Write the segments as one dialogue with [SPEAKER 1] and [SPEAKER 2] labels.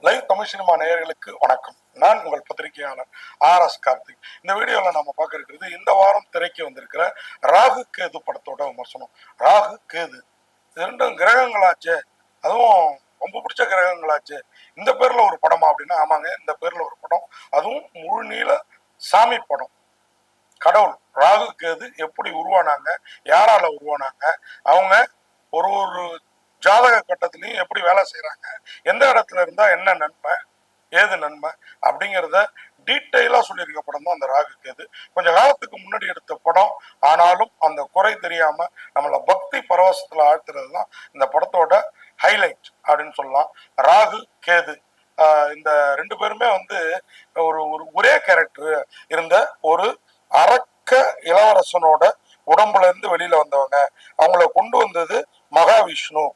[SPEAKER 1] Live Tamil cinema நேயர்களுக்கு வணக்கம். நான் உங்கள் பத்திரிகையாளர் ஆர் எஸ் கார்த்திக். இந்த வீடியோவில் நம்ம பார்க்க இருக்கிறது இந்த வாரம் திரைக்கு வந்திருக்கிற ராகு கேது படத்தோட விமர்சனம். ராகு கேது. இது ரெண்டும் கிரகங்களாச்சே. அதுவும் ரொம்ப பிடிச்ச கிரகங்களாச்சே. இந்த பேர்ல ஒரு படமா அப்படின்னா ஆமாங்க இந்த பேர்ல ஒரு படம். அதுவும் முழு நீள சாமி படம். கடவுள் ராகு கேது எப்படி உருவானாங்க யாரால உருவானாங்க அவங்க ஒரு ஒரு ஜாதக கட்டத்திலையும் எப்படி வேலை செய்கிறாங்க எந்த இடத்துல இருந்தால் என்ன நன்மை ஏது நன்மை அப்படிங்கிறத டீட்டெயிலாக சொல்லியிருக்க படம் தான் அந்த ராகு கேது. கொஞ்சம் காலத்துக்கு முன்னாடி எடுத்த படம் ஆனாலும் அந்த குறை தெரியாமல் நம்மளை பக்தி பரவசத்தில் ஆழ்த்துறது தான் இந்த படத்தோட ஹைலைட் அப்படின்னு சொல்லலாம். ராகு கேது இந்த ரெண்டு பேருமே வந்து ஒரு ஒரு ஒரே கேரக்டர் இருந்த ஒரு அரக்க இளவரசனோட உடம்புல இருந்து வெளியில வந்தவங்க. அவங்கள கொண்டு வந்தது மகாவிஷ்ணு.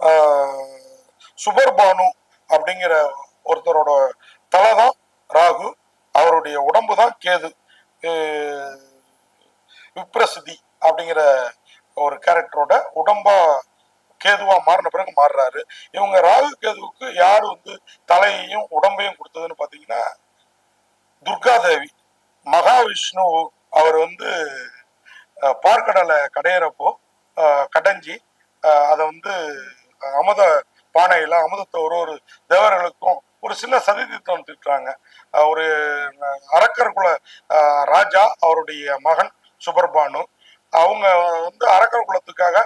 [SPEAKER 1] சுபர் சுபர்பானு அப்படிங்கிற ஒருத்தரோட தலை தான் ராகு அவருடைய உடம்பு தான் கேது. விப்ரசிதி அப்படிங்கிற ஒரு கேரக்டரோட உடம்பா கேதுவா மாறின பிறகு மாறுறாரு. இவங்க ராகு கேதுவுக்கு யார் வந்து தலையையும் உடம்பையும் கொடுத்ததுன்னு பாத்தீங்கன்னா துர்காதேவி மகாவிஷ்ணு அவர் வந்து பார்க்கடலை கடையிறப்போ கடைஞ்சி அதை வந்து அமுத பானையில அமுதத்தை ஒரு ஒரு தேவர்களுக்கும் ஒரு சின்ன சதித்திட்டம் திட்டுறாங்க. ஒரு அரக்கர் குல ராஜா அவருடைய மகன் சுபர்பானு அவங்க வந்து அரக்கர் குலத்துக்காக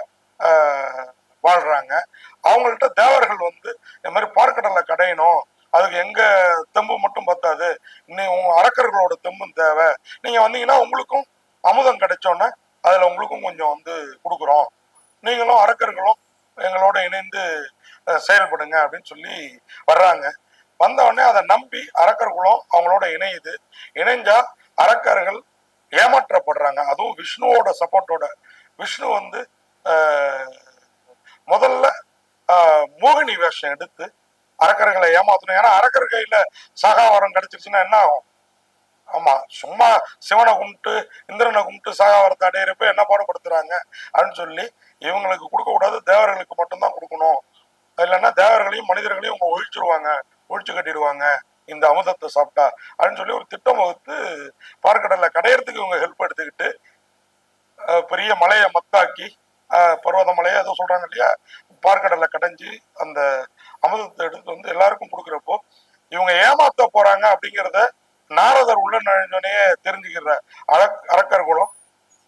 [SPEAKER 1] வாழ்றாங்க. அவங்கள்ட்ட தேவர்கள் வந்து இந்த மாதிரி பார்க்கடலை கடையணும். அதுக்கு எங்க தெம்பு மட்டும் பத்தாது. நீ உங்க அரக்கர்களோட தெம்பும் தேவை. நீங்க வந்தீங்கன்னா உங்களுக்கும் அமுதம் கிடைச்சோன்னே அதுல உங்களுக்கும் கொஞ்சம் வந்து கொடுக்குறோம். நீங்களும் அரக்கர்களும் எங்களோட இணைந்து செயல்படுங்க அப்படின்னு சொல்லி வர்றாங்க. வந்தவொடனே அதை நம்பி அரக்கர் குலம் அவங்களோட இணையுது. இணைஞ்சா அரக்கர்கள் ஏமாற்றப்படுறாங்க. அதுவும் விஷ்ணுவோட சப்போர்ட்டோட. விஷ்ணு வந்து முதல்ல மோகினி வேஷம் எடுத்து அரக்கர்களை ஏமாத்தணும். ஏன்னா அரக்கர் கையில சகாவரம் கிடைச்சிருச்சுன்னா என்ன ஆகும்? ஆமா சும்மா சிவனை கும்பிட்டு இந்திரனை கும்பிட்டு சாகாவரத்தை அடையிறப்ப என்ன பாடுபடுத்துறாங்க? அப்படின்னு சொல்லி இவங்களுக்கு கொடுக்க கூடாது தேவர்களுக்கு மட்டும்தான் கொடுக்கணும். இல்லைன்னா தேவர்களையும் மனிதர்களையும் அவங்க ஒழிச்சிருவாங்க ஒழிச்சு கட்டிடுவாங்க இந்த அமுதத்தை சாப்பிட்டா அப்படின்னு சொல்லி ஒரு திட்டம் வகுத்து பார்க்கடல்ல கடையறதுக்கு இவங்க ஹெல்ப் எடுத்துக்கிட்டு பெரிய மலையை மத்தாக்கி பர்வத மலையை ஏதோ சொல்றாங்க இல்லையா? பார்க்கடலை கடைஞ்சி அந்த அமுதத்தை எடுத்து வந்து எல்லாருக்கும் கொடுக்குறப்போ இவங்க ஏமாத்த போறாங்க அப்படிங்கிறத நாரதர் உள்ள நுழைஞ்சோடனே தெரிஞ்சுக்கிற அரக் அரக்கர் குலம்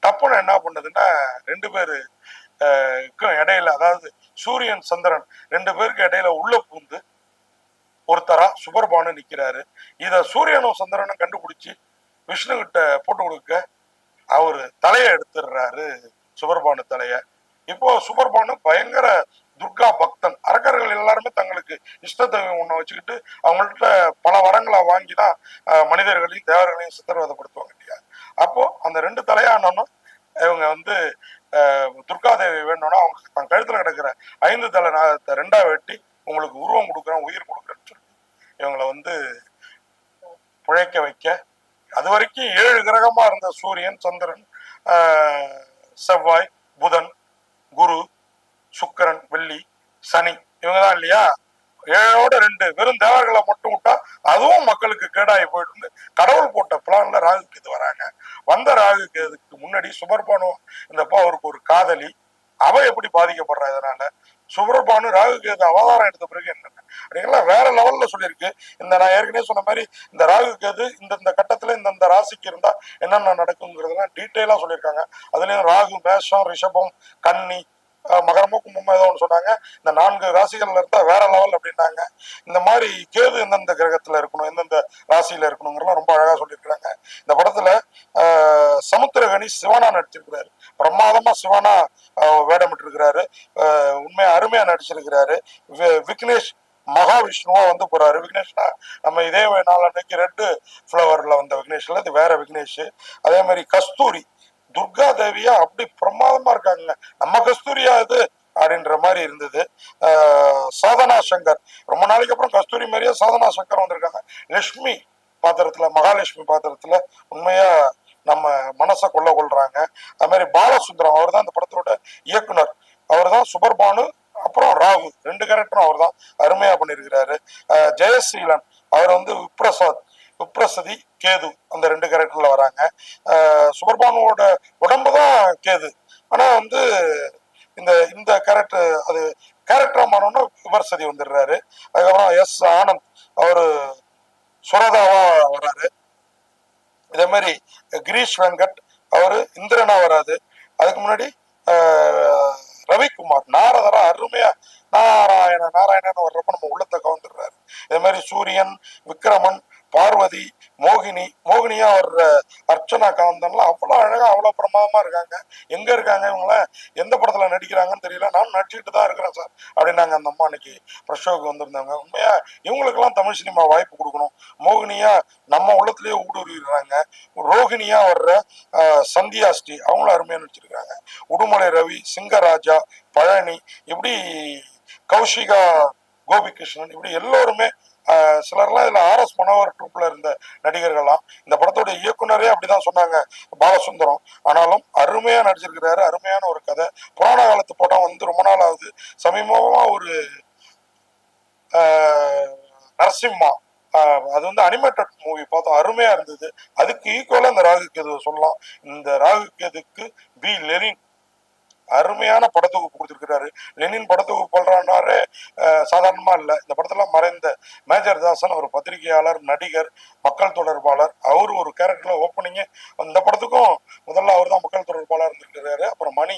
[SPEAKER 1] டப்புன்னு என்ன பண்ணுதுன்னா ரெண்டு பேரு இடையில அதாவது சூரியன் சந்திரன் ரெண்டு பேருக்கு இடையில உள்ள பூந்து ஒருத்தரா சுபர்பானு நிக்கிறாரு. இத சூரியனும் சந்திரனும் கண்டுபிடிச்சு விஷ்ணு கிட்ட போட்டு கொடுக்க அவரு தலைய எடுத்துடுறாரு சுபர்பானு தலைய. இப்போ சுபர்பானு பயங்கர துர்கா பக்தன். அரக்கர்கள் எல்லாருமே தங்களுக்கு இஷ்ட தெய்வம் ஒண்ணு வச்சுக்கிட்டு அவங்கள்ட்ட பல வரங்களை வாங்கி தான் மனிதர்களையும் தேவர்களையும் சித்திரவதைப்படுத்துவாங்க இல்லையா? அப்போ அந்த ரெண்டு தலையானோன்னு இவங்க வந்து துர்காதேவி வேணும்னா அவங்க தன் கழுத்துல கிடக்கிற ஐந்து தலை நாகத்தை ரெண்டா வெட்டி உங்களுக்கு உருவம் கொடுக்குறேன் உயிர் கொடுக்குறேன்னு சொல்லி இவங்களை வந்து பிழைக்க வைக்க அது வரைக்கும் ஏழு கிரகமா இருந்த சூரியன் சந்திரன் செவ்வாய் புதன் குரு சுக்கரன் வெள்ளி சனி இவங்க தான் இல்லையா? ஏழோட ரெண்டு வெறும் தேவர்களை மட்டும் விட்டா அதுவும் மக்களுக்கு கேடாகி போயிட்டு கடவுள் போட்ட பிளான்ல ராகு கேது வராங்க. வந்த ராகு கேதுக்கு முன்னாடி சுபர்பானு இந்தப்பா அவருக்கு ஒரு காதலி அவ எப்படி பாதிக்கப்படுறா இதனால? சுபர்பானு ராகு கேது அவதாரம் எடுத்த பிறகு என்ன? அப்படிங்கலாம் வேற லெவல்ல சொல்லியிருக்கு. இந்த நான் ஏற்கனவே சொன்ன மாதிரி இந்த ராகு கேது இந்த இந்த கட்டத்துல இந்த ராசிக்கு இருந்தா என்னென்ன நடக்குங்கிறதெல்லாம் டீட்டெயிலா சொல்லியிருக்காங்க. அதுலயும் ராகு மேஷம் ரிஷபம் கன்னி மகரமோ கும்பமோ ஏதோ ஒன்று சொன்னாங்க. இந்த நான்கு ராசிகள்ல இருந்தால் வேற லெவல் அப்படின்னாங்க. இந்த மாதிரி கேது எந்தெந்த கிரகத்தில் இருக்கணும் எந்தெந்த ராசியில் இருக்கணுங்கிறலாம் ரொம்ப அழகாக சொல்லியிருக்கிறாங்க. இந்த படத்தில் சமுத்திரகணி சமுத்திரகனி சிவனா நடிச்சிருக்கிறாரு. பிரமாதமாக சிவனா வேடமிட்டிருக்கிறாரு. வேடமிட்டு இருக்கிறாரு நடிச்சிருக்கிறாரு. வி- விக்னேஷ் மகாவிஷ்ணுவா வந்து போறாரு. விக்னேஷ்னா நம்ம இதே நாள் அன்னைக்கு ரெட்டு ஃப்ளவர்ல வந்த விக்னேஷ்ல இது வேற விக்னேஷ். அதே மாதிரி கஸ்தூரி துர்கா தேவியா அப்படி பிரமாதமா இருக்காங்க. நம்ம கஸ்தூரியா இது அப்படின்ற மாதிரி இருந்தது. சாதனா சங்கர். ரொம்ப நாளைக்கு அப்புறம் கஸ்தூரி மாதிரியே சாதனா சங்கர் வந்திருக்காங்க. லட்சுமி பாத்திரத்துல மகாலட்சுமி பாத்திரத்துல உண்மையா நம்ம மனசை கொள்ள கொள்றாங்க. அது மாதிரி பாலசுந்தரம் அவர் தான் இந்த படத்தோட இயக்குனர். அவர் தான் சுபர்பானு அப்புறம் ராகு. ரெண்டு கேரக்டரும் அவர் தான் அருமையா பண்ணியிருக்கிறாரு. ஜெயஸ்ரீலன் ஜெயசீலன் அவர் வந்து விப்ரசாத் விப்ரசதி கேது. அந்த ரெண்டு கேரக்டர்ல வராங்க. அஹ் சுபர்பானுவோட உடம்பு தான் கேது. ஆனா வந்து இந்த இந்த கேரக்டர் அது கேரக்டரா மாறணும்னா விமர்சதி வந்துடுறாரு. அதுக்கப்புறம் எஸ் ஆனந்த் அவரு சுரதாவா வராரு. இதே மாதிரி கிரீஷ் வெங்கட் அவரு இந்திரனா வராது. அதுக்கு முன்னாடி ரவிக்குமார் நாரதரா அருமையா நாராயண நாராயணன் வர்றப்ப நம்ம உள்ளத்தை கவர்ந்துடுறாரு இதே மாதிரி சூரியன் விக்ரமன் பார்வதி மோகினி மோகினியா வர்ற அர்ச்சனா காந்தன்லாம் அவ்வளோ அழகா அவ்வளோ பிரமாதமா இருக்காங்க. எங்க இருக்காங்க இவங்கள எந்த படத்துல நடிக்கிறாங்கன்னு தெரியல. நான் நடிச்சுட்டு தான் இருக்கிறேன் சார் அப்படின்னாங்க அந்த அம்மா அன்னைக்கு. பிரஷோக்கு வந்திருந்தாங்க உண்மையா இவங்களுக்கெல்லாம் தமிழ் சினிமா வாய்ப்பு கொடுக்கணும். மோகினியா நம்ம உள்ளத்திலேயே ஊடுருவிடுறாங்க. ரோகிணியா வர்ற சந்தியாஸ்டி சந்தியா ஸ்ரீ அவங்களும் அருமையா நடிச்சிருக்காங்க உடுமலை ரவி சிங்கராஜா பழனி இப்படி கௌஷிகா கோபிகிருஷ்ணன் இப்படி எல்லோருமே சிலர்லாம் இதில் ஆர்எஸ் மனோகர் ட்ரூப்பில் இருந்த நடிகர்கள்லாம் இந்த படத்துடைய இயக்குனரே அப்படிதான் சொன்னாங்க பாலசுந்தரம். ஆனாலும் அருமையாக நடிச்சிருக்கிறாரு அருமையான ஒரு கதை. புராண காலத்து படம் வந்து ரொம்ப நாள் ஆகுது. சமீபமாக ஒரு நரசிம்மா அது வந்து அனிமேட்டட் மூவி பார்த்தோம். அருமையாக இருந்தது. அதுக்கு ஈக்குவலாக இந்த ராகு கேது சொல்லலாம். இந்த ராகு கேதுக்கு பி லெனின் அருமையான படத்தொகுப்பு கொடுத்துருக்கிறாரு. லெனின் படத்தொகுப்பு பண்றாரு சாதாரணமா இல்லை. இந்த படத்துல மறைந்த மேஜர் தாசன் ஒரு பத்திரிகையாளர் நடிகர் மக்கள் தொடர்பாளர். அவர் ஒரு கேரக்டர்ல ஓப்பனிங்க அந்த படத்துக்கும் முதல்ல அவர் தான் மக்கள் தொடர்பாளர் இருந்திருக்கிறாரு. அப்புறம் மணி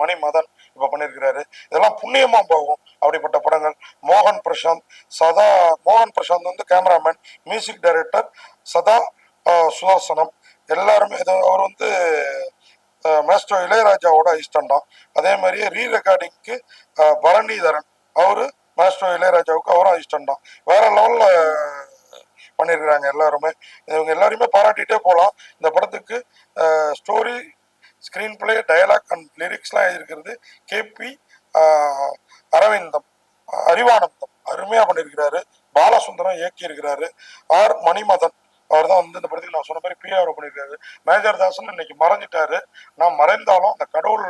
[SPEAKER 1] மணி மதன் இப்ப பண்ணியிருக்கிறாரு இதெல்லாம் புண்ணியமா போகும் அப்படிப்பட்ட படங்கள். மோகன் பிரசாந்த் சதா மோகன் பிரசாந்த் வந்து கேமராமேன் மியூசிக் டைரக்டர் சதா ஆஹ், சுதர்சனம் எல்லாருமே இது அவர் வந்து மேஸ்டோ இளையராஜாவோட அசிஸ்டண்டாம் அதே மாதிரியே ரீ ரெக்கார்டிங்க்கு பரணிதரன். அவர் மேஸ்டோ இளையராஜாவுக்கு அவரும் அசிஸ்டண்டாம் வேற லெவலில் பண்ணியிருக்கிறாங்க எல்லாருமே. இவங்க எல்லாருமே பாராட்டிகிட்டே போகலாம் இந்த படத்துக்கு story screen play dialogue and லிரிக்ஸ்லாம் எழுதியிருக்கிறது கேபி அரவிந்தம் அறிவானந்தம். அருமையாக பண்ணியிருக்கிறாரு பாலசுந்தரம் இயக்கியிருக்கிறாரு. ஆர் மணிமதன். அவர் தான் வந்து இந்த படத்துக்கு நான் சொன்ன மாதிரி பிஆர் பண்ணியிருக்காரு மேஜர் தாசன் இன்னைக்கு மறைஞ்சிட்டாரு. நான் மறைந்தாலும் அந்த கடவுள்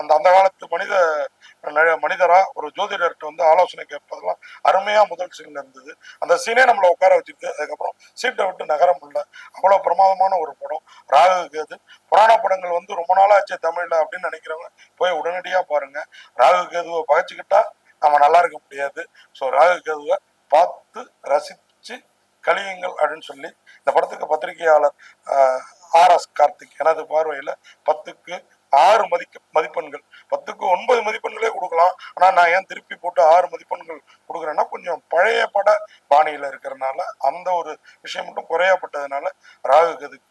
[SPEAKER 1] அந்த அந்த காலத்து மனித மனிதரா ஒரு ஜோதிடர்கிட்ட வந்து ஆலோசனை கேட்பதெல்லாம் அருமையா முதல் சீன்ல இருந்தது. அந்த சீனே நம்மளை உட்கார வச்சிருக்கு அதுக்கப்புறம் சீட்டை விட்டு நகரம் இல்லை. அவ்வளவு பிரமாதமான ஒரு படம். ராகு கேது புராண படங்கள் வந்து ரொம்ப நாளாச்சு தமிழ்ல அப்படின்னு நினைக்கிறவங்க போய் உடனடியா பாருங்க. ராகு கேதுவை பகைச்சுக்கிட்டா நம்ம நல்லா இருக்க முடியாது. ஸோ ராகு கேதுவை பார்த்து ரசித்து கலியுங்கள் அப்படின்னு சொல்லி இந்த படத்துக்கு பத்திரிகையாளர் ஆர் எஸ் கார்த்திக் எனது பார்வையில பத்துக்கு ஆறு மதிக்க மதிப்பெண்கள். பத்துக்கு ஒன்பது மதிப்பெண்களே கொடுக்கலாம். ஆனா நான் ஏன் திருப்பி போட்டு ஆறு மதிப்பெண்கள் கொடுக்குறேன்னா கொஞ்சம் பழைய பட பாணியில இருக்கிறதுனால அந்த ஒரு விஷயம் மட்டும் குறையப்பட்டதுனால ராகு கதுக்கு